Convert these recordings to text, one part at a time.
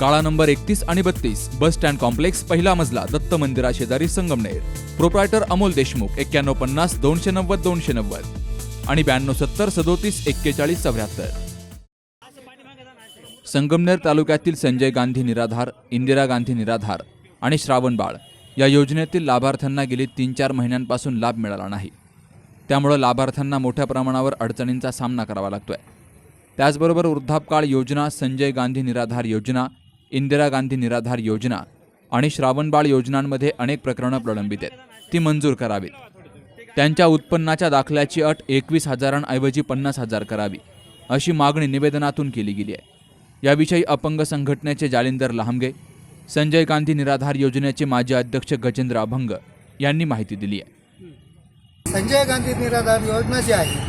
काळा नंबर एकतीस आणि बत्तीस बस स्टँड कॉम्प्लेक्स पहिला मजला दत्त मंदिरा शेजारी संगमनेर. प्रोप्रायटर अमोल देशमुख एक्क्याण्णव पन्नास दोनशे नव्वद दोनशे नव्वद. आणि ब्याण्णव सत्तर सदोतीस एक्केचाळीस चौऱ्याहत्तर. संगमनेर तालुक्यातील संजय गांधी निराधार इंदिरा गांधी निराधार आणि श्रावणबाळ या योजनेतील लाभार्थ्यांना गेली तीन चार महिन्यांपासून लाभ मिळाला नाही. त्यामुळं लाभार्थ्यांना मोठ्या प्रमाणावर अडचणींचा सामना करावा लागतोय. त्याचबरोबर वृद्धापकाळ योजना संजय गांधी निराधार योजना इंदिरा गांधी निराधार योजना आणि श्रावणबाळ योजनांमध्ये अनेक प्रकरणं प्रलंबित आहेत. ती मंजूर करावीत. त्यांच्या उत्पन्नाच्या दाखल्याची अट एकवीस हजारांऐवजी पन्नास हजार करावी अशी मागणी निवेदनातून केली गेली आहे. याविषयी अपंग संघटनेचे जालिंदर लहामगे संजय गांधी निराधार योजनेचे माजी अध्यक्ष गजेंद्र अभंग यांनी माहिती दिली आहे. संजय गांधी निराधार योजना जी आहे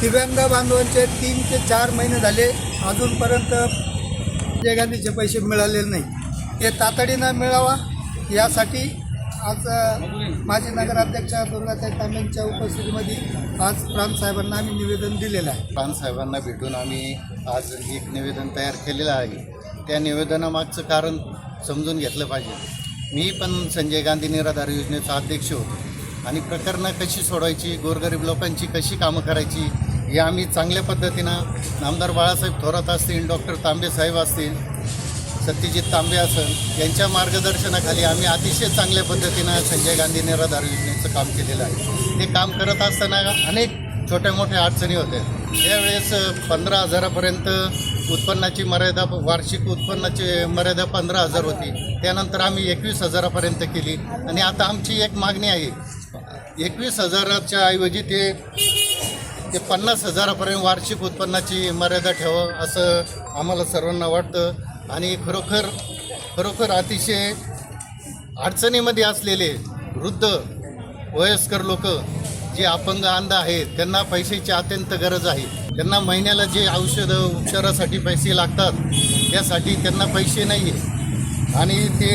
दिव्यांग बांधवांचे तीन ते चार महिने झाले अजूनपर्यंत संजय गांधीचे पैसे मिळालेले नाही ते तातडीनं मिळावा. यासाठी आज माजी नगराध्यक्ष दुर्गाताई तांबेंच्या उपस्थितीमध्ये आज प्रांतसाहेबांना आम्ही निवेदन दिलेलं आहे. प्रांतसाहेबांना भेटून आम्ही आज एक निवेदन तयार केलेलं आहे. त्या निवेदनामागचं कारण समजून घेतलं पाहिजे. मी पण संजय गांधी निराधार योजनेचा अध्यक्ष होतो. आणि प्रकरणं कशी सोडवायची गोरगरीब लोकांची कशी कामं करायची हे आम्ही चांगल्या पद्धतीनं आमदार बाळासाहेब थोरात असतील डॉक्टर तांबे साहेब असतील सत्यजित तांबे असन यांच्या मार्गदर्शनाखाली आम्ही अतिशय चांगल्या पद्धतीनं संजय गांधी निराधार योजनेचं काम केलेलं आहे. ते काम करत असताना अनेक छोट्या मोठ्या अडचणी होत्या. त्यावेळेस पंधरा हजारापर्यंत उत्पन्नाची मर्यादा वार्षिक उत्पन्नाची मर्यादा पंधरा हजार होती. त्यानंतर आम्ही एकवीस हजारापर्यंत केली. आणि आता आमची एक मागणी आहे. एकवीस हजाराच्या ऐवजी ते ते पन्नास हजारापर्यंत वार्षिक उत्पन्नाची मर्यादा ठेवावं असं आम्हाला सर्वांना वाटतं. आणि खरोखर खरोखर अतिशय अडचणीमध्ये असलेले वृद्ध वयस्कर लोक जे अपंग अंध आहेत त्यांना पैशाची अत्यंत गरज आहे. त्यांना महिन्याला जे औषधं उपचारासाठी पैसे लागतात त्यासाठी त्यांना पैसे नाही आहे आणि ते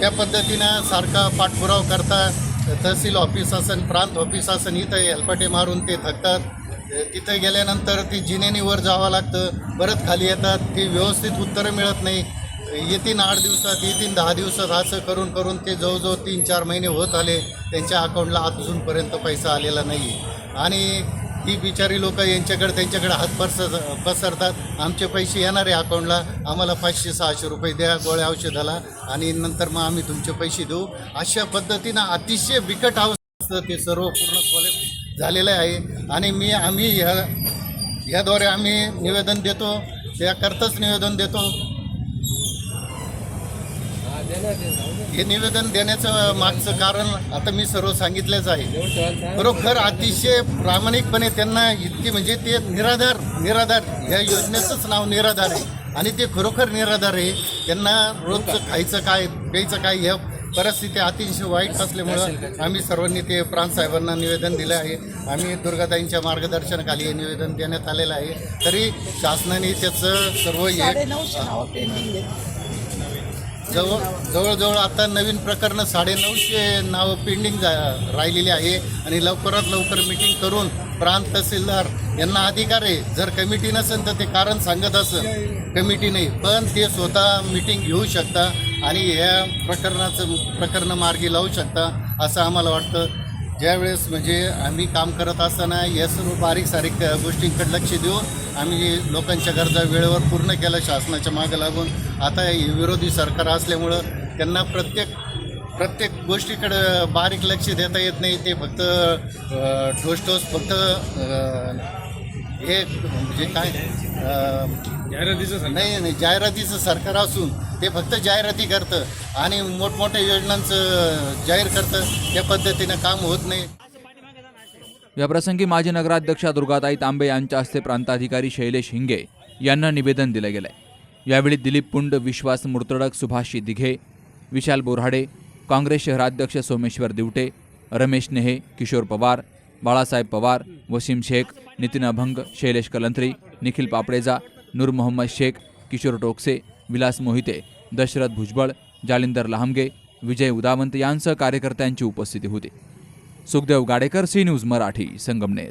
त्या पद्धतीनं सारखा पाठपुरावा करता तहसील ऑफिस असन प्रांत ऑफिस असन इथं हेलपाटे मारून ते थकतात तिथं गेल्यानंतर ती जिनेनीवर जावं लागतं. परत खाली येतात. ती व्यवस्थित उत्तरं मिळत नाही. येतीन आठ दिवसात येतीन दहा दिवसात असं करून करून ते जवळजवळ तीन चार महिने होत आले. त्यांच्या अकाउंटला अजूनपर्यंत पैसा आलेला नाही आणि ती बिचारी लोक यांच्याकडे त्यांच्याकडे हात पसर पसरतात. आमचे पैसे येणार आहे अकाउंटला आम्हाला पाचशे सहाशे रुपये द्या गोळ्या औषधाला. आणि नंतर मग आम्ही तुमचे पैसे देऊ. अशा पद्धतीनं अतिशय बिकट अवस्था ते सर्व पूर्ण कॉलेज झालेलं आहे. आणि मी आम्ही ह्या ह्याद्वारे आम्ही निवेदन देतो. त्याकरताच निवेदन देतो. हे निवेदन देण्याचं मागचं कारण आता मी सर्व सांगितलंच आहे. खरोखर अतिशय प्रामाणिकपणे त्यांना इतकी म्हणजे ते निराधार निराधार. ह्या योजनेचंच नाव निराधार आहे. आणि ते खरोखर निराधार आहे. त्यांना रोजचं खायचं काय प्यायचं काय ह्या परिस्थिती अतिशय वाईट असल्यामुळं आम्ही सर्वांनी ते प्रांतसाहेबांना निवेदन दिलं आहे. आम्ही दुर्गाताईंच्या मार्गदर्शनाखाली हे निवेदन देण्यात आलेलं आहे. तरी शासनाने त्याचं सर्व हे जवळ जवळजवळ आता नवीन प्रकरणं साडेनऊशे नावं पेंडिंग जा राहिलेली आहे आणि लवकरात लवकर मिटिंग करून प्रांत तहसीलदार यांना अधिकार आहे. जर कमिटी नसेल तर ते कारण सांगत असेल. कमिटी नाही. पण ते स्वतः मिटिंग घेऊ शकता आणि ह्या प्रकरणाचं प्रकरणं मार्गी लावू शकता असं आम्हाला वाटतं. ज्यावेळेस म्हणजे आम्ही काम करत असताना या सर्व बारीक सारीक गोष्टींकडे लक्ष देऊन आम्ही लोकांच्या गरजा वेळेवर पूर्ण केल्या शासनाच्या मागं लागून. आता हे विरोधी सरकार असल्यामुळं त्यांना प्रत्येक प्रत्येक गोष्टीकडं बारीक लक्ष देता येत नाही. ते फक्त ठोस ठोस फक्त हे म्हणजे काय अ, नाही नाही जाहिरातीचं सरकार असून ते फक्त जाहिराती करतं आणि मोठमोठ्या योजनांचं जाहीर करतं. त्या पद्धतीनं काम होत नाही. याप्रसंगी माजी नगराध्यक्षा दुर्गाताई तांबे यांच्या हस्ते प्रांताधिकारी शैलेश हिंगे यांना निवेदन दिलं गेलंय. यावेळी दिलीप पुंड विश्वास मुर्तडक सुभाषी दिघे विशाल बोराडे काँग्रेस शहराध्यक्ष सोमेश्वर दिवटे रमेश नेहे किशोर पवार बाळासाहेब पवार वसीम शेख नितीन अभंग शैलेश कलंत्री निखिल पापडेजा नूर मोहम्मद शेख किशोर टोकसे विलास मोहिते दशरथ भुजबळ जालिंदर लहामगे विजय उदावंत यांसह कार्यकर्त्यांची उपस्थिती होती. Sukhdev Gadekar C news Marathi Sangamner.